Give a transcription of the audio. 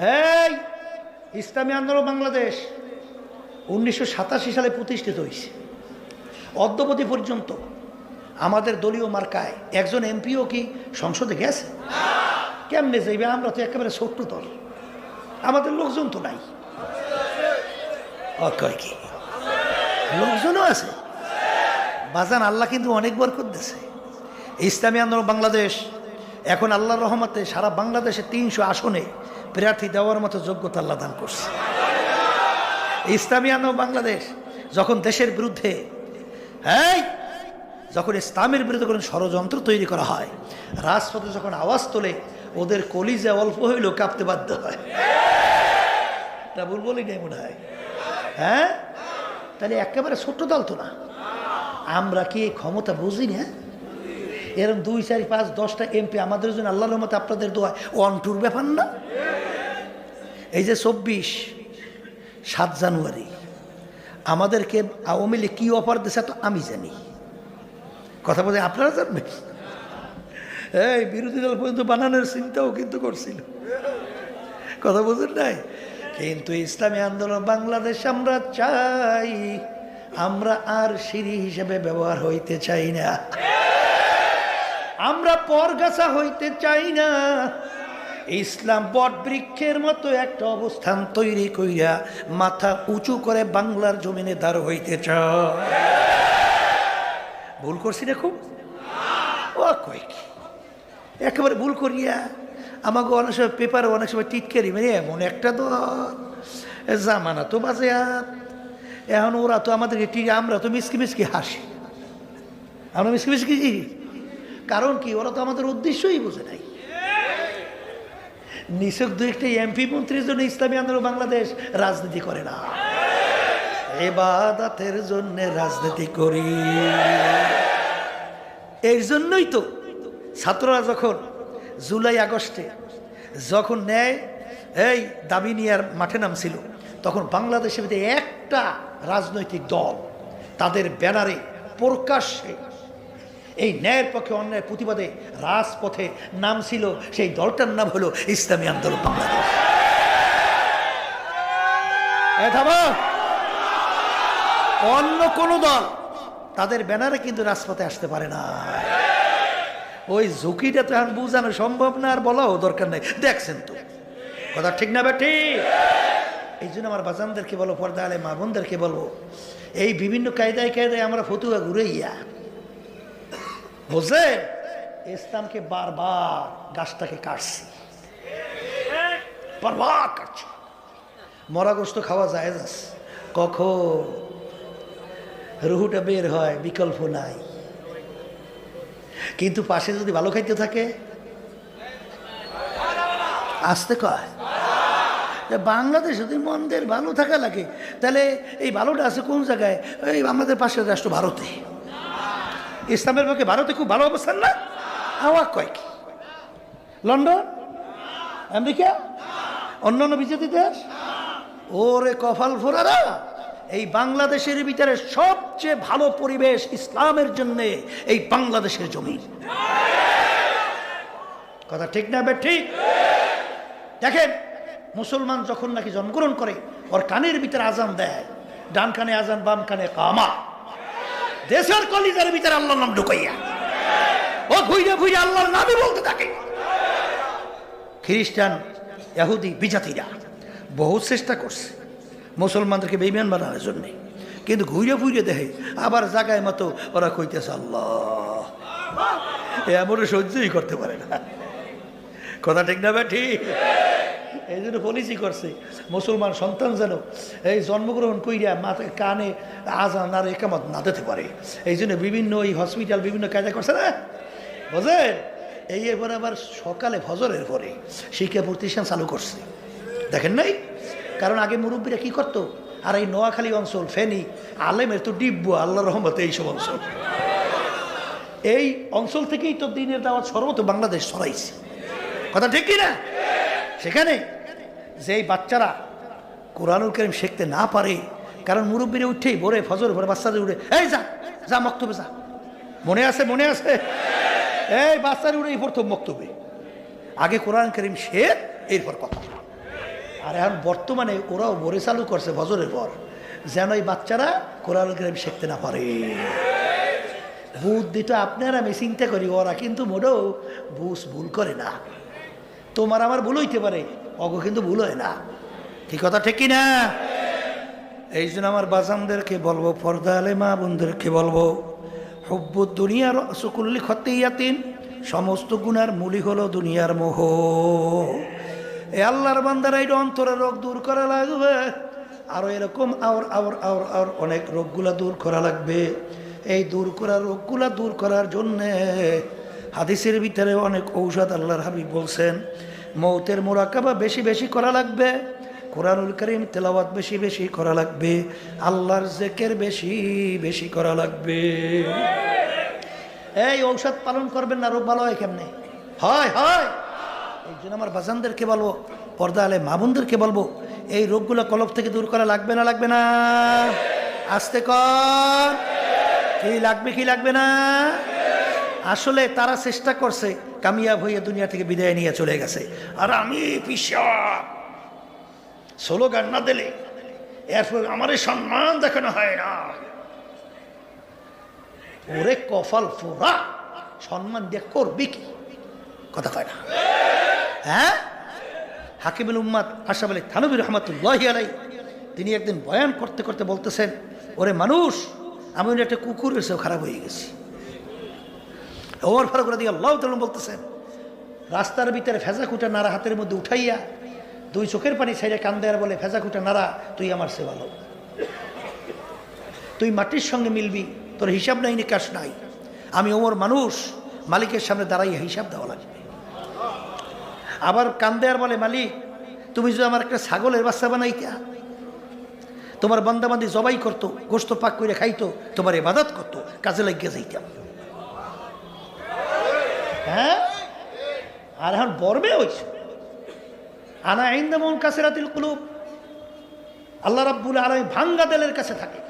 এই, ইসলামী আন্দোলন বাংলাদেশ উনিশশো সাতাশি সালে প্রতিষ্ঠিত হয়েছে। অদ্যবধি পর্যন্ত আমাদের দলীয় মার্কায় একজন এমপিও কি সংসদে গেছে? কেমনে যাইবে? আমরা তো একেবারে ছোট্ট দল। আমাদের লোকজন তো নাই। কি? লোকজনও আছে। বাজান আল্লাহ কিন্তু অনেকবার করতেছে। ইসলামী আন্দোলন বাংলাদেশ এখন আল্লাহর রহমতে সারা বাংলাদেশে তিনশো আসনে প্রার্থী দেওয়ার মতো যোগ্যতা আল্লাহ দান করছে। ইসলামী আন্দোলন বাংলাদেশ যখন দেশের বিরুদ্ধে, এই, যখন ইসলামের বিরুদ্ধে কোনো ষড়যন্ত্র তৈরি করা হয়, রাজপথে যখন আওয়াজ তোলে, ওদের কলিজে অল্প হইলেও কাঁপতে বাধ্য হয়। তা ভুল বলি নেই মনে হয়? হ্যাঁ? তাহলে একেবারে ছোট্ট দল তো না। আমরা কি ক্ষমতা বুঝি না? এরকম দুই, চার, পাঁচ, দশটা এমপি আমাদের জন্য আল্লাহর রহমতে আপনাদের দোয়া। ওয়ান টুর ব্যাপার না? এই যে চব্বিশ, সাত জানুয়ারি, আমাদেরকে আওয়ামী লীগ কী অফার দিছে তো আমি জানি। কথা বলে আপনারা জানবেন? এই বিরোধী দল পর্যন্ত বানানোর চিন্তাও কিন্তু করছিল। কথা বুঝেন নাই? কিন্তু ইসলামী আন্দোলন, বাংলাদেশ আমরা চাই, আমরা আর সিঁড়ি হিসেবে ব্যবহার হইতে চাই না। আমরা পরগাছা হইতে চাই না। ইসলাম বট বৃক্ষের মতো একটা অবস্থান তৈরি কইরা মাথা উঁচু করে বাংলার জমিনে দাঁড় হইতে ভুল করছি খুব? ও কয়েক একেবারে ভুল করিয়া আমাকে অনেক সময় পেপারে অনেক সময় টিটকারি মানে এমন একটা তো জামানা তো বাজে এখন ওরা তো আমাদেরকে টিকে আমরা তো মিসকি মিসকি হাসি। আমরা মিসকি মিসকি কি? কারণ কি? ওরা তো আমাদের উদ্দেশ্যই বোঝে নাই। নিছক দু একটি এমপি মন্ত্রীর জন্য ইসলামী আন্দোলন বাংলাদেশ রাজনীতি করে না। এবাদাতের জন্য রাজনীতি করি। এর জন্যই তো ছাত্ররা যখন জুলাই আগস্টে যখন নেয় এই দাবি নিয়ার মাঠে নামছিল, তখন বাংলাদেশের ভিতরে একটা রাজনৈতিক দল তাদের ব্যানারে প্রকাশ্যে এই ন্যায়ের পক্ষে অন্যায়ের প্রতিবাদে রাজপথে নাম ছিল সেই দলটার নাম হলো ইসলামী আন্দোলন বাংলাদেশ। অন্য কোন দল তাদের ব্যানারে কিন্তু রাজপথে আসতে পারে না। ওই ঝুঁকিটা তো এখন বোঝানো সম্ভব না, আর বলাও দরকার নেই। দেখছেন তো। কথা ঠিক না বেটি এই জন্য আমার বাজানদেরকে বলো পর্দা আলে মা বোনদেরকে বলব, এই বিভিন্ন কায়দায় কায়দায় আমরা ফতুয়া ঘুরে ইয়া বুঝলে ইসলামকে বারবার গাছটাকে কাটছি। বারবার কাটছি। মরা গোস্ত খাওয়া যায় কখন রুহুটা বের হয়, বিকল্প নাই। কিন্তু পাশে যদি ভালো খাইতে থাকে, আসতে কয়। বাংলাদেশে যদি মন্দের ভালো থাকা লাগে, তাহলে এই ভালোটা আছে কোন জায়গায়? এই আমাদের পাশের রাষ্ট্র ভারতে। ইসলামের পক্ষে ভারতে খুব ভালো অবস্থান না? হাওয়া কয় কি? লন্ডন? আমেরিকা? অন্যান্য বিজেপি দেশ? ওরে কপাল ফোরারা, এই বাংলাদেশের ভিতরে সবচেয়ে ভালো পরিবেশ ইসলামের জন্য এই বাংলাদেশের জমি কথা ঠিক না ঠিক। দেখেন, মুসলমান যখন নাকি জন্মগ্রহণ করে, ওর কানের ভিতরে আজান দেয়, ডান কানে আজান, বাম কানে কামা। দেশের কলিজার ভিতরে আল্লাহর নাম ঢুকাইয়া। ও ঘুরে ঘুরে আল্লাহর নামই বলতে থাকে। খ্রিস্টান এহুদি বিজাতিরা বহু চেষ্টা করছে। মুসলমানদেরকে বেইমান বানানোর জন্যে। কিন্তু ঘুরে ফুইরে দেখে আবার জায়গায় মতো ওরা কইতেছে, আল্লাহ! এমন সহ্যই করতে পারে না। কথা ঠিক না ঠিক? এই জন্য পলিসি করছে, মুসলমান সন্তান যেন এই জন্মগ্রহণ কইরা মাথা, কানে আজান আর একামত না দিতে পারে। এই জন্য বিভিন্ন এই হসপিটাল বিভিন্ন কাজে করছে না? বুঝলেন এই এরপরে আবার সকালে ফজরের পরে শিক্ষা প্রতিষ্ঠান চালু করছে। দেখেন নাই? কারণ আগে মুরব্বীরা কি করতো? আর এই নোয়াখালী অঞ্চল, ফেনী, আলেমের তো ডিব্বু আল্লাহ রহমতে এইসব অঞ্চল। এই অঞ্চল থেকেই তো দিনের দাওয়াত সর্বত বাংলাদেশ ছড়াইছে। কথা ঠিক কি না? সেখানে যেই বাচ্চারা কোরআনুল করিম শিখতে না পারে, কারণ মুরব্বীরা উঠেই ভোরে ফজর, ভোরে বাচ্চাদের উঠে, এই যা যা মক্তবে যা। মনে আছে মনে আছে? এই বাচ্চারা এই প্রথম মক্তবে। আগে কোরআন করিম শেখ এরপর কথা। আর এখন বর্তমানে ওরাও বরে চালু করছে বজরের পর, যেন এই বাচ্চারা কোরআন কারিম শিখতে না পারে। বুদ্ধি তো আপনারা, আমি চিন্তা করি ওরা কিন্তু মোটেও বুঝ ভুল করে না। তোমার আমার ভুল হইতে পারে। অগ কিন্তু ভুল হয় না। ঠিক কথা ঠিক না এই জন্য আমার বাজামদেরকে বলব পর্দা আলে মা বোনদেরকে বলব, হব্বুদ দুনিয়ার সুকুল্লি খতিয়াতিন, সমস্ত গুণার মূলই হলো দুনিয়ার মোহ। এ আল্লাহর বান্দারা এই অন্তরের রোগ দূর করা লাগবে আরও এরকম আওর আর আর আওর অনেক রোগগুলা দূর করা লাগবে। এই দূর করা রোগগুলা দূর করার জন্যে হাদিসের ভিতরে অনেক ঔষধ আল্লাহর হাবিব বলছেন মৌতের মোরাকাবা বেশি বেশি করা লাগবে। কোরআনুল করিম তেলাওয়াত বেশি বেশি করা লাগবে। আল্লাহর জেকের বেশি বেশি করা লাগবে। এই ঔষধ পালন করবেন না, রোগ ভালো হয় কেমনে? হয় হয়। এই জন্য আমার বাজানদেরকে বলব পর্দা আলে মামুনদেরকে বলব, এই রোগগুলো কলব থেকে দূর করা লাগবে না লাগবে না? আসতে কর। কি লাগবে কি লাগবে না? আসলে তারা চেষ্টা করছে কামিয়াব হয়ে দুনিয়া থেকে বিদায় নিয়ে চলে গেছে। আর আমি পিসা, স্লোগান না দিলে এরপর আমার সম্মান দেখানো হয় না। ওরে কফল ফোরা সম্মান দিয়ে করবি কি? কথা কয় না। হ্যাঁ? হাকিমুল উম্মাদ আশাফ আলী থানবী রহমতুল্লাহ আলাই তিনি একদিন বয়ান করতে করতে বলতেছেন, ওরে মানুষ, আমি একটা কুকুর এসেও খারাপ হয়ে গেছি। ওমর ফারুক রাদি আল্লাহ তালুম বলতেছেন, রাস্তার ভিতরে ফেজা কুটা নাড়া হাতের মধ্যে উঠাইয়া দুই চোখের পানি ছাইড়ে কান্দে আর বলে ফেজা কুটা নাড়া, তুই আমার সে ভালো। তুই মাটির সঙ্গে মিলবি, তোর হিসাব নাই, নিকাশ নাই। আমি ওমর মানুষ, মালিকের সামনে দাঁড়াইয়া হিসাব দেওয়া লাগবে। আবার কান্দে আর বলে, মালিক, তুমি যদি আমার একটা ছাগলের বাচ্চা বানাইতা, তোমার বান্দাবান্দি জবাই করতো গোস্ত পাক করে খাইতো, তোমার এবাদত করতো, কাজে লাগিয়ে যাইতাম। হ্যাঁ? আর এখন বর্বে হয়েছে আনা আইন মন কাছে রাতিল কুলুব। আল্লাহ রাব্বুল আলমী ভাঙ্গা দেলের কাছে থাকে।